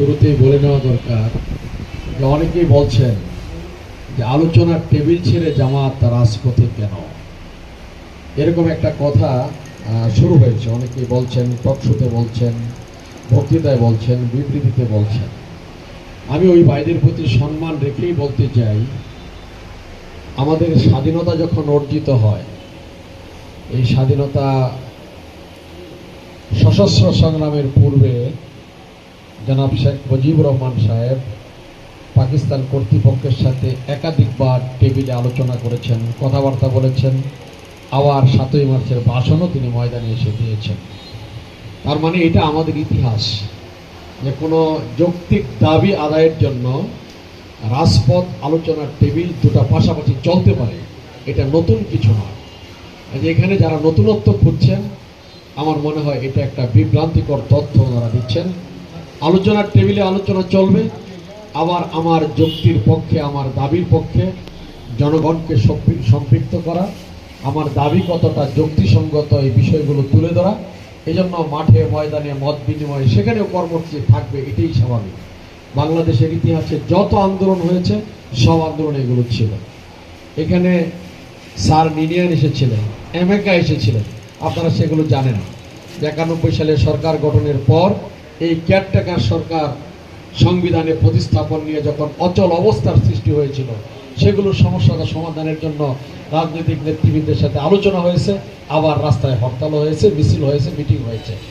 শুরুতেই বলে নেওয়া দরকার যে অনেকেই বলছেন যে আলোচনার টেবিল ছেড়ে জামাত রাজপথে কেন? এরকম একটা কথা শুরু হয়েছে। অনেকেই বলছেন, টকশোতে বলছেন, বক্তৃতায় বলছেন, বিবৃতিতে বলছেন। আমি ওই ভাইদের প্রতি সম্মান রেখেই বলতে চাই, আমাদের স্বাধীনতা যখন অর্জিত হয়, এই স্বাধীনতা সশস্ত্র সংগ্রামের পূর্বে জনাব শেখ মুজিবুর রহমান সাহেব পাকিস্তান কর্তৃপক্ষের সাথে একাধিকবার টেবিলে আলোচনা করেছেন, কথাবার্তা বলেছেন। আবার সাতই মার্চের ভাষণও তিনি ময়দানে এসে দিয়েছেন। তার মানে এটা আমাদের ইতিহাস যে কোনো যৌক্তিক দাবি আদায়ের জন্য রাজপথ আলোচনার টেবিল দুটা পাশাপাশি চলতে পারে, এটা নতুন কিছু নয়। এখানে যারা নতুনত্ব খুঁজছেন, আমার মনে হয় এটা একটা বিভ্রান্তিকর তথ্য ওনারা দিচ্ছেন। আলোচনার টেবিলে আলোচনা চলবে। আবার আমার যুক্তির পক্ষে, আমার দাবির পক্ষে জনগণকে সম্পৃ- সম্পৃক্ত করা, আমার দাবি কতটা যুক্তিসঙ্গত এই বিষয়গুলো তুলে ধরা, এজন্য মাঠে, ময়দানে মত বিনিময়ে সেখানেও কর্মসূচি থাকবে, এটাই স্বাভাবিক। বাংলাদেশের ইতিহাসে যত আন্দোলন হয়েছে, সব আন্দোলন এগুলো ছিল। এখানে স্যার নিনিয়ান এসেছিলেন এমেকা এসেছিলেন, আপনারা সেগুলো জানেন। একানব্বই সালে সরকার গঠনের পর এই কেয়ারটেকার সরকার সংবিধানে প্রতিস্থাপন নিয়ে যখন অচল অবস্থার সৃষ্টি হয়েছিল, সেগুলোর সমস্যাটা সমাধানের জন্য রাজনৈতিক নেতৃবৃন্দের সাথে আলোচনা হয়েছে, আবার রাস্তায় হরতাল হয়েছে, মিছিল হয়েছে, মিটিং হয়েছে।